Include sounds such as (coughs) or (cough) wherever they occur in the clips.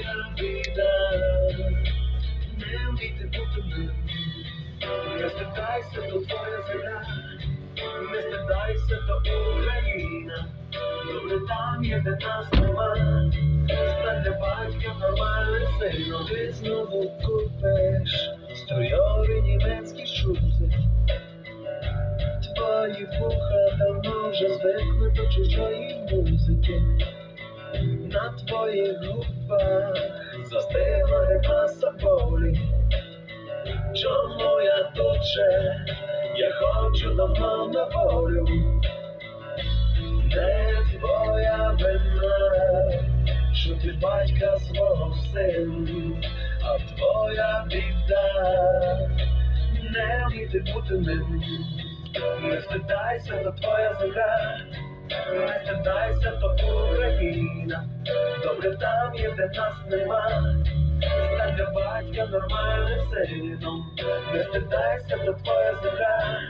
твоя біда, не вміти бути милим. Не стидайся, то твоя земля, не стидайся, то Україна. Добре там є, де нас нема. Стань для батька нормальним сином. Ти знову купиш струйові німецькі шузи. Твої вуха давно вже звикли до чужої музики. На твоїх губах застигла гримаса болі. Чому я тут же? Я хочу давно на волю. Не твоя вина, що ти батька свого син, а твоя біда не вміти бути ним. Не стидайся, то твоя земля, не стидайся, то Україна. Добре там є, де нас нема. Стань для батька нормальним сином. Не стидайся, то твоя земля.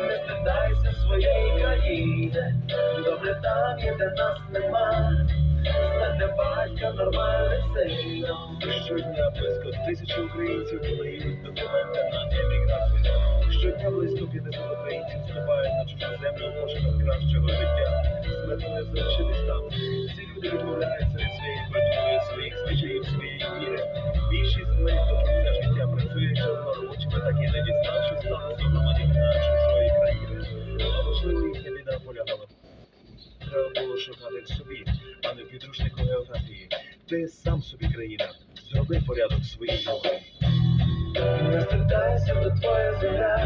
Не стидайся своєї країни. Добре там є, де нас нема. Стань для батька нормальним сином. Щодня близько тисячі українців подають документи на еміграцію. Щодня близько 50 українців вступають на чужу землю у пошуках кращого життя. З метою залишитись там. Ці люди відмовляються від своєї культури, своїх звичаїв, своєї віри. Більшість з них до кінця життя працює чорноробочими, так і не діставши статусу громадянина чужої країни. А можливо їхня біда полягала. Треба було шукати в собі, а не в підручнику географії. Ти сам собі країна. Зроби порядок в своїй голові. Стидайся, то твоя земля,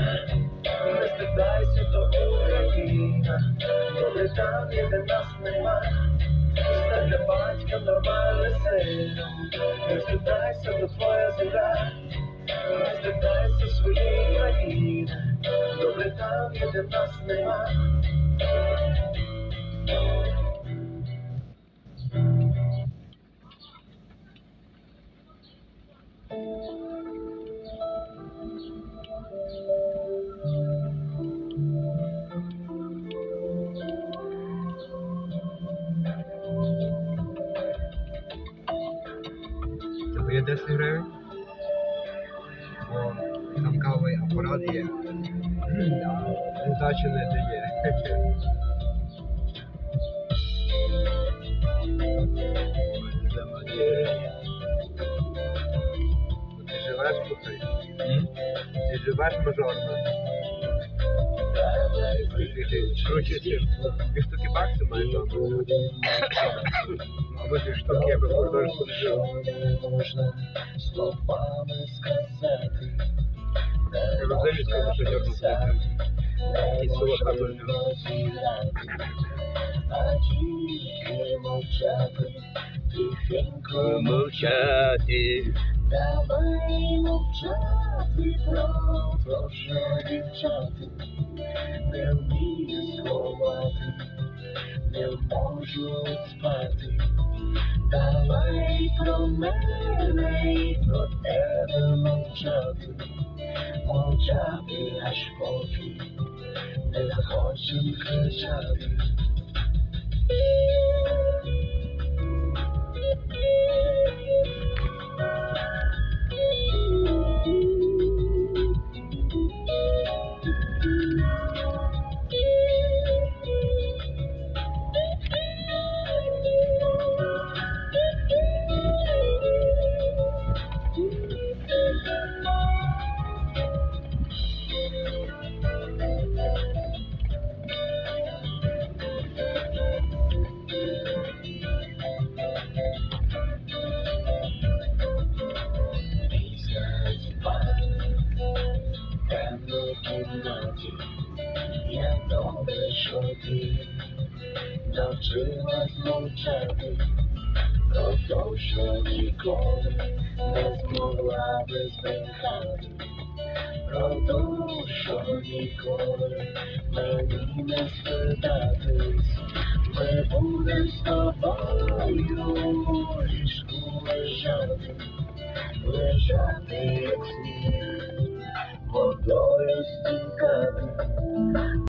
не стидайся, то Україна. Добре там є, де нас нема. Стань для батька нормальним сином. Не стидайся, то твоя земля, не стидайся своєї країни. Добре там є, де нас нема. Тобі є 10 гривень? О, там кавовий апарат є. А здачі не дає. Ти живеш слухай? Ти живеш мажорно? Короче, ці штуки баксів маєш (coughs) Або штуки, я би художку не жив. Можна словами сказати. Я І тільки мовчати, тихенько Мовчати. Давай мовчати про що дівчати не вміє сховати, не можуть спати. Давай про мене і про тебе мовчати, мовчати аж поки не захочем кричати. Ти навчилась мовчати, про то, що ніколи не змогла би збрехати, про то, що ніколи мені не спитатись, ми будем з тобою ліжку лежати лежати як сніг,